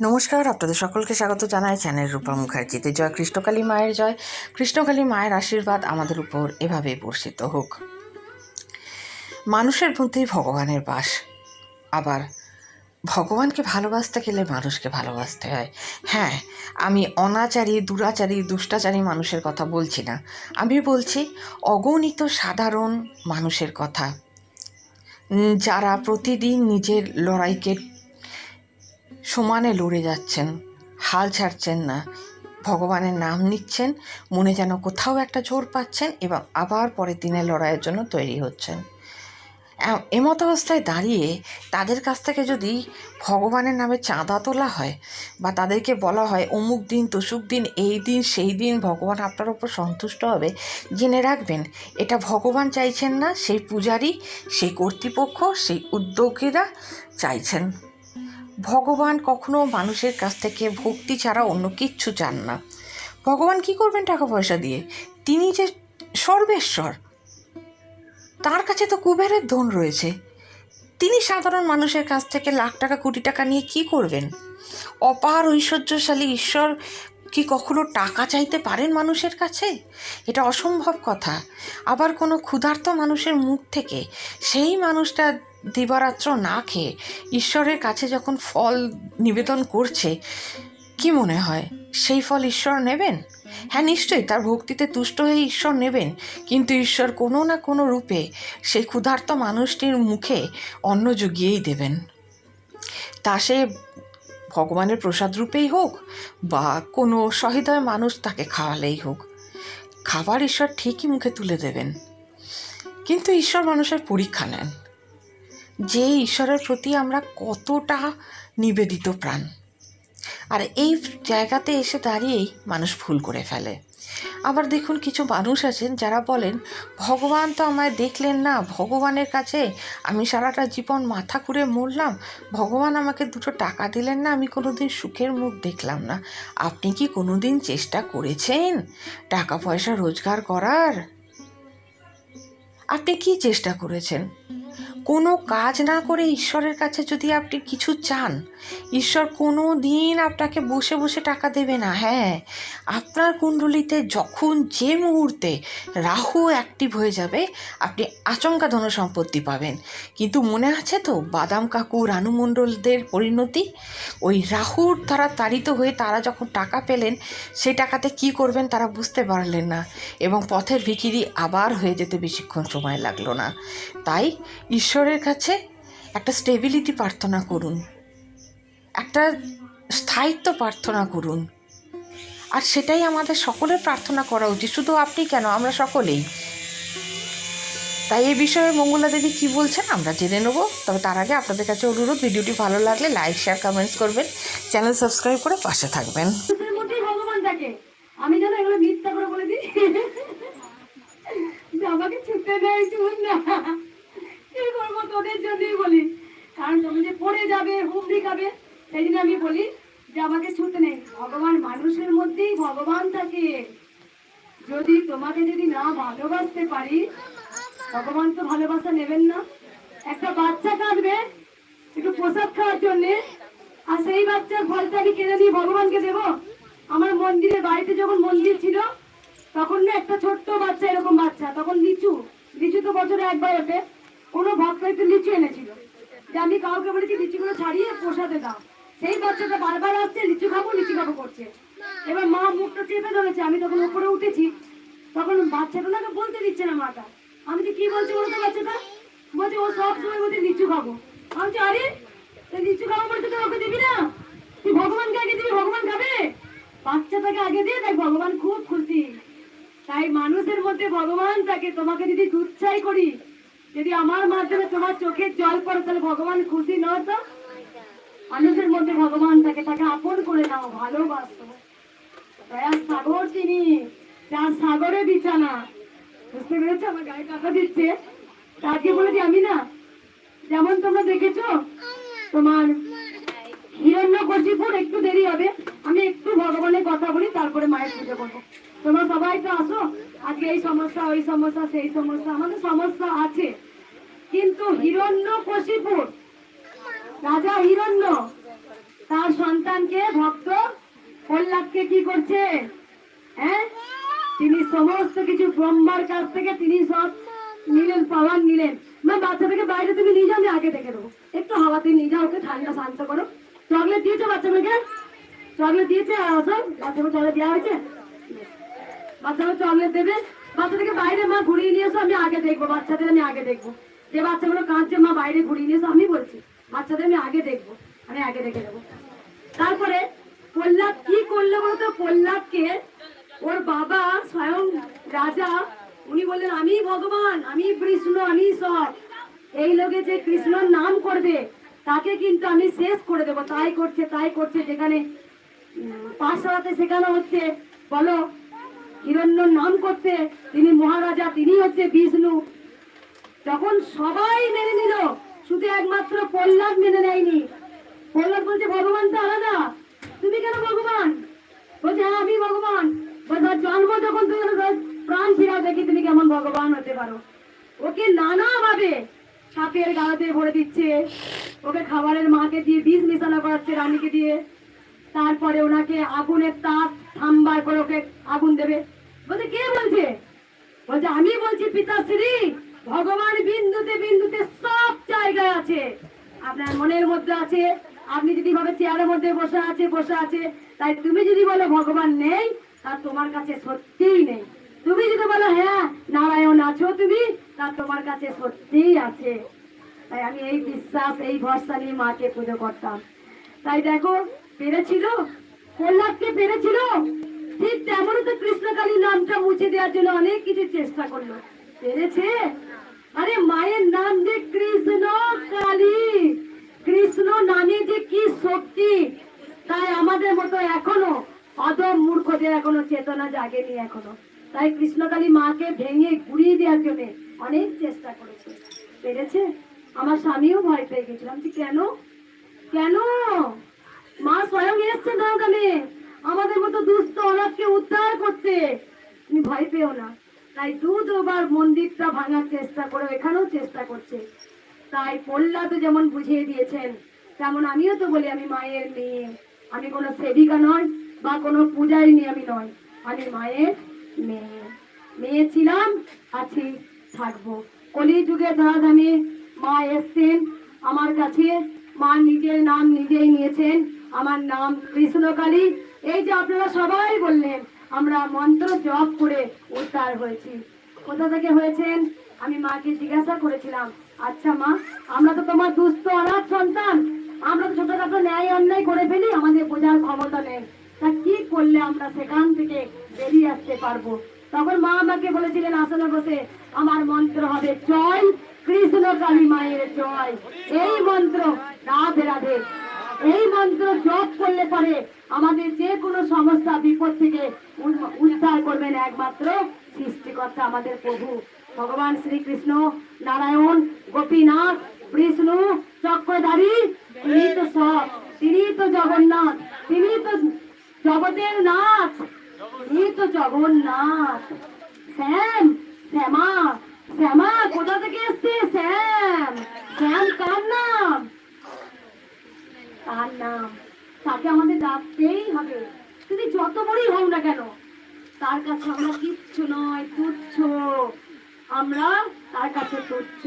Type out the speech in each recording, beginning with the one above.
নমস্কার, আপনাদের সকলকে স্বাগত জানাই চ্যানেল রূপা মুখার্জিতে। জয় কৃষ্ণকালী মায়ের জয়। কৃষ্ণকালী মায়ের আশীর্বাদ আমাদের উপর এভাবেই বর্ষিত হোক। মানুষের মধ্যেই ভগবানের বাস। আবার ভগবানকে ভালোবাসতে গেলে মানুষকে ভালোবাসতে হয়। হ্যাঁ আমি অনাচারী, দুরাচারী, দুষ্টাচারী মানুষের কথা বলছি না। আমি বলছি অগণিত সাধারণ মানুষের কথা। যারা প্রতিদিন নিজের লড়াইকে সমানে লড়ে যাচ্ছেন। হাল ছাড়ছেন না। ভগবানের নাম নিচ্ছেন। মনে যেন কোথাও একটা জোর পাচ্ছেন এবং আবার পরের দিনের লড়াইয়ের জন্য তৈরি হচ্ছেন। এমত অবস্থায় দাঁড়িয়ে তাদের কাছ থেকে যদি ভগবানের নামে চাঁদা তোলা হয় বা তাদেরকে বলা হয়, অমুক দিন, তসুক দিন, এই দিন, সেই দিন ভগবান আপনার ওপর সন্তুষ্ট হবে, জেনে রাখবেন, এটা ভগবান চাইছেন না, সেই পূজারী, সেই কর্তৃপক্ষ, সেই উদ্যোগীরা চাইছেন। ভগবান কখনো মানুষের কাছ থেকে ভক্তি ছাড়া অন্য কিচ্ছু চান না। ভগবান কি করবেন টাকা পয়সা দিয়ে? তিনি যে সর্বেশ্বর, তার কাছে তো কুবেরের ধন রয়েছে। তিনি সাধারণ মানুষের কাছ থেকে লাখ টাকা, কোটি টাকা নিয়ে কি করবেন? অপার ঐশ্বর্যশালী ঈশ্বর কি কখনো টাকা চাইতে পারেন মানুষের কাছে? এটা অসম্ভব কথা। আবার কোনো ক্ষুধার্ত মানুষের মুখ থেকে সেই মানুষটা দিবারাত্র না খেয়ে ঈশ্বরের কাছে যখন ফল নিবেদন করছে, কি মনে হয় সেই ফল ঈশ্বর নেবেন? হ্যাঁ নিশ্চয়ই তার ভক্তিতে তুষ্ট হয়ে ঈশ্বর নেবেন, কিন্তু ঈশ্বর কোনো না কোনো রূপে সেই ক্ষুধার্ত মানুষটির মুখে অন্ন জুগিয়েই দেবেন। তা সে ভগবানের প্রসাদ রূপেই হোক বা কোনো সহৃদয় মানুষ তাকে খাওয়ালেই হোক, খাবার ঈশ্বর ঠিকই মুখে তুলে দেবেন। কিন্তু ঈশ্বর মানুষের পরীক্ষা নেন। যে ঈশ্বরের প্রতি আমরা কতটা নিবেদিত প্রাণ। আর এই জায়গাতে এসে দাঁড়িয়েই মানুষ ভুল করে ফেলে। আবার দেখুন কিছু মানুষ আছেন যারা বলেন, ভগবান তো আমায় দেখলেন না, ভগবানের কাছে আমি সারাটা জীবন মাথা ঘুরে মরলাম, ভগবান আমাকে দুটো টাকা দিলেন না, আমি কোনোদিন সুখের মুখ দেখলাম না। আপনি কি কোনোদিন চেষ্টা করেছেন টাকা পয়সা রোজগার করার? আপনি কি চেষ্টা করেছেন? কোনো কাজ না করে ঈশ্বরের কাছে যদি আপনি কিছু চান, ঈশ্বর কোনো দিন আপনাকে বসে বসে টাকা দেবে না। হ্যাঁ আপনার কুণ্ডলিতে যখন যে মুহূর্তে রাহু অ্যাক্টিভ হয়ে যাবে, আপনি আচমকা ধন সম্পত্তি পাবেন। কিন্তু মনে আছে তো, বাদাম কাকু, রানু মণ্ডলদের পরিণতি? ওই রাহুর দ্বারা তাড়িত হয়ে তারা যখন টাকা পেলেন, সেই টাকাতে কি করবেন তারা বুঝতে পারলেন না এবং পথের ভিকিরি আবার হয়ে যেতে বেশিক্ষণ সময় লাগল না। তাই ঈশ্বরের কাছে একটা স্টেবিলিটি প্রার্থনা করুন, একটা স্থায়িত্ব প্রার্থনা করুন। আর সেটাই আমাদের সকলের প্রার্থনা করা উচিত, শুধু আপনি কেন? আমরা সকলেই। তাই এই বিষয়ে মঙ্গলা দেবী কী বলছেন আমরা জেনে নেব। তবে তার আগে আপনাদের কাছে অনুরোধ, ভিডিওটি ভালো লাগলে লাইক শেয়ার কমেন্টস করবেন। চ্যানেল সাবস্ক্রাইব করে পাশে থাকবেন। আমি যেন এগুলো মিথ্যা করে বলে দিই। আমাকে ছুটতে দেয় না। তোদের জন্যই বলি। কারণ তুমি যে পড়ে যাবে হুমড়ি খাবে সেই জন্য আমি বলি যে আমাকে ছুটতে নেই। ভগবান মানুষের মধ্যেই ভগবান থাকে। যদি তোমাকে যদি না ভালোবাসতে পারি, ভগবান তো ভালোবাসা নেবেন না। একটা বাচ্চা কাঁদবে, একটু প্রসাদ খাওয়ার জন্যে, আর সেই বাচ্চার ফলটা আমি কেড়ে দিয়ে ভগবানকে দেবো। আমার মন্দিরে, বাড়িতে যখন মন্দির ছিল, তখন না একটা ছোট্ট বাচ্চা, এরকম বাচ্চা, তখন লিচু লিচু তো বছরে একবার ওঠে। কোনো ভক্ত একটু লিচু এনেছিল। যে আমি কাউকে বলেছি লিচুগুলো ছাড়িয়ে প্রসাদে দাও। সেই বাচ্চাটা বারবার আসছে লিচু খাব লিচু খাব করছে। এবার মা মুখটা চেপে ধরেছে। আমি তখন উপরে উঠেছি। তখন বাচ্চাটা নাকি বলতে দিচ্ছে না মাটা। আমি যে কি বলছি বলো তো বাচ্চাটা? বলছে ও সব সময় বলছে লিচু খাব। আমি বলছি, আরে লিচু খাব বলছে তো ওকে দিবি না? তুই ভগবানকে আগে দিবি? ভগবান খাবে? বাচ্চাটাকে আগে দিয়ে দেখ ভগবান খুব খুশি। তাই মানুষের মধ্যে ভগবান থাকে তোমাকে যদি দুচ্ছাই করি যদি আমার মাধ্যমে তোমার চোখের জল পড়ে, তাহলে ভগবান খুশি নয় তো? মানুষের মধ্যে ভগবান থাকে, তাকে আপন করে নাও, ভালোবাসো। দয়ার সাগর তিনি, যার সাগরে বিছানা। বুঝতে পেরেছ? আমার গায়ে টাকা দিচ্ছে। তাকে বলে দিই আমি না? যেমন তোমরা দেখেছ, তোমার হিরণ্য কর্জিপুর একটু দেরি হবে। আমি একটু ভগবানের কথা বলি, তারপরে মায়ের পুজো করব তোমরা সবাই তো আসো আজকে এই সমস্যা, ওই সমস্যা, সেই সমস্যা, আমাদের সমস্যা আছে। কিন্তু হিরণ্য কশিপুর, রাজা হিরণ্য, তার সন্তানকে ভক্ত প্রহ্লাদকে কি করছে? হ্যাঁ? তিনি সমস্ত কিছু ব্রহ্মার কাছ থেকে তিনি সব নিলেন, পাওয়ার নিলেন। মা বাচ্চাটাকে বাইরে তুমি নিয়ে যাও, আমি আগে দেখে দেবো। একটু হাওয়াতে নিয়ে যাও, ওকে ঠান্ডা শান্ত করো। চকলেট দিয়েছ বাচ্চা মেয়েকে চকলেট দিয়েছে? আসো বাচ্চাকে চকলেট দেওয়া হয়েছে? বাচ্চাকে চকলেট দেবে। বাচ্চাটাকে বাইরে মা ঘুরিয়ে নিয়ে এসো, আমি আগে দেখব, বাচ্চাদের আমি আগে দেখব। যে বাচ্চাগুলো কাঁদছে, মা বাইরে ঘুরিয়ে নিয়ে এসো, আমি বলছি, বাচ্চাদের আমি আগে দেখব, আমি আগে দেখে দেবো তারপরে প্রহ্লাদ কি করল বলতো প্রহ্লাদকে ওর বাবা স্বয়ং রাজা, উনি বললেন, আমি ভগবান, আমি কৃষ্ণ, আমি সব এই লোকে যে কৃষ্ণর নাম করবে, তাকে কিন্তু আমি শেষ করে দেবো। তাই করছে তাই করছে, যেখানে পাঠশালাতে শেখানো হচ্ছে। বলো হিরণ্যর নাম করতে তিনি মহারাজা, তিনি হচ্ছে বিষ্ণু। তখন সবাই মেনে নিল, শুধু একমাত্র প্রহ্লাদ মেনে নেয়নি। প্রহ্লাদ বলছে, ভগবান তো আলাদা। তুমি কেন ভগবান? বলছে হ্যাঁ আমি ভগবান। "আর জন্ম যখন তুমি প্রাণ ফিরাও, দেখি তুমি কেমন ভগবান হতে পারো। ওকে নানা ভাবে সাপের গালাতে ভরে দিচ্ছে। ওকে খাবারের মাকে দিয়ে, বিষ মিশানো করাচ্ছে রানীকে দিয়ে। তারপরে ওনাকে আগুনের তাপ থাম্বার করে ওকে আগুন দেবে। বলছে, কে বলছে? বলছে, আমি বলছি, পিতাশ্রী, ভগবান বিন্দুতে বিন্দুতে সব জায়গায় আছে। আপনার মনের মধ্যে আছে, আপনি যদি ভাবে চেয়ারের মধ্যে বসে আছে বসে আছে, তাই তুমি যদি বলো ভগবান নেই তার তোমার কাছে সত্যিই নেই। তুমি যদি বলো হ্যাঁ নারায়ণ আছো তুমি, তা তোমার কাছে সত্যিই আছে। তাই আমি এই বিশ্বাস, এই ভরসা নিয়ে মাকে পুজো করতাম। তাই দেখো পেরেছিল? প্রহ্লাদকে পেরেছিল? ঠিক তেমনই তো কৃষ্ণকালী নামটা মুছে দেওয়ার জন্য অনেক কিছু চেষ্টা করল। পেরেছে? আরে মায়ের নাম যে কৃষ্ণ কালী কৃষ্ণ নামে যে কি শক্তি তাই আমাদের মতো এখনও অদম মূর্খদের এখনও চেতনা জাগেনি এখনও। তাই কৃষ্ণকালী মাকে ভেঙে গুড়িয়ে দেওয়ার জন্য অনেক চেষ্টা করেছে। পেরেছে? আমার স্বামীও ভয় পেয়ে গেছিল আমি বলছি, কেন? কেন? মা স্বয়ং এসছে নৌকানে আমাদের মতো দুস্থ অনাথকে উদ্ধার করতে। তুমি ভয় পেও না। তাই দু দুবার মন্দিরটা ভাঙার চেষ্টা করে, এখানেও চেষ্টা করছে। তাই প্রহ্লাদ যেমন বুঝিয়ে দিয়েছেন, তেমন আমিও তো বলি আমি মায়ের মেয়ে। আমি কোনো সেবিকা নয় বা কোনো পূজারিনী আমি নয় আমি মায়ের মেয়ে। মেয়ে ছিলাম, আছি, থাকব। কলি যুগে ধারাধামে মা এসছেন, আমার কাছে মা নিজের নাম নিজেই নিয়েছেন। আমার নাম কৃষ্ণকালী। এই যে আপনারা সবাই বললেন, আমরা মন্ত্র জপ করে উদ্ধার হয়েছি। কোথা থেকে হয়েছেন? আমি মাকে জিজ্ঞাসা করেছিলাম আচ্ছা মা, আমরা তো তোমার দুস্থ অনাথ সন্তান। আমরা তো ছোটখাটো ন্যায় অন্যায় করে ফেলি, আমাদের বোঝার ক্ষমতা নেই। তা কি করলে আমরা সেখান থেকে বেরিয়ে আসতে পারব? তখন মা আমাকে বলেছিলেন আসনে বসে, আমার মন্ত্র হবে জয় কৃষ্ণ কালী মায়ের জয়। এই মন্ত্র, রাধে রাধে। এই মন্ত্র জপ করলে পরে আমাদের যে কোনো সমস্যা, বিপদ থেকে উদ্ধার করবেন একমাত্র সৃষ্টিকর্তা আমাদের প্রভু। ভগবান শ্রীকৃষ্ণ, নারায়ণ, গোপীনাথ, বিষ্ণু, চক্রধারী তিনি তো সব। তিনি তো জগন্নাথ, তিনি তো জগতের নাথ। তিনি তো জগন্নাথ। শ্যাম, শ্যামা শ্যামা, কোথা থেকে এসছে শ্যাম শ্যাম কার নাম তার নাম তাকে আমাদের ডাকতেই হবে তুমি যত বড়ই হও না কেন তার কাছে আমরা কিচ্ছু নয়, তুচ্ছ। আমরা তার কাছে তুচ্ছ।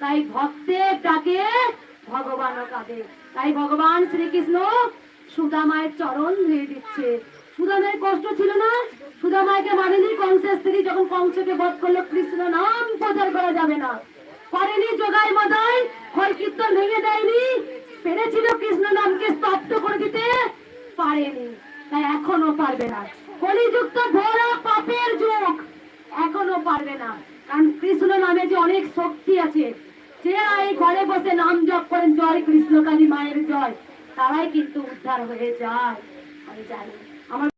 তাই ভক্তের ডাকে ভগবানও কাঁদে। তাই ভগবান শ্রীকৃষ্ণ সুদামায়ের চরণ ধুয়ে দিচ্ছে। সুদামায়ের কষ্ট ছিল না। সুদামায়কে মানেনি কংসের স্ত্রী। যখন কংসকে বধ করল, কৃষ্ণ নাম প্রচার করা যাবে না। করেনি যোগাই মদাই হয় কীর্তন ভেঙে দেয়নি। পেরেছিল কৃষ্ণ নামকে স্তব্ধ করে দিতে পারেনি। তাই এখনও পারবে না। কলিযুক্ত ঘোর পাপের যুগ। এখনও পারবে না। কারণ কৃষ্ণ নামে যে অনেক শক্তি আছে, যে এই ঘরে বসে নাম জপ করেন, জয় কৃষ্ণ কালী মায়ের জয়, তারাই কিন্তু উদ্ধার হয়ে যায়। আমি জানি। আমার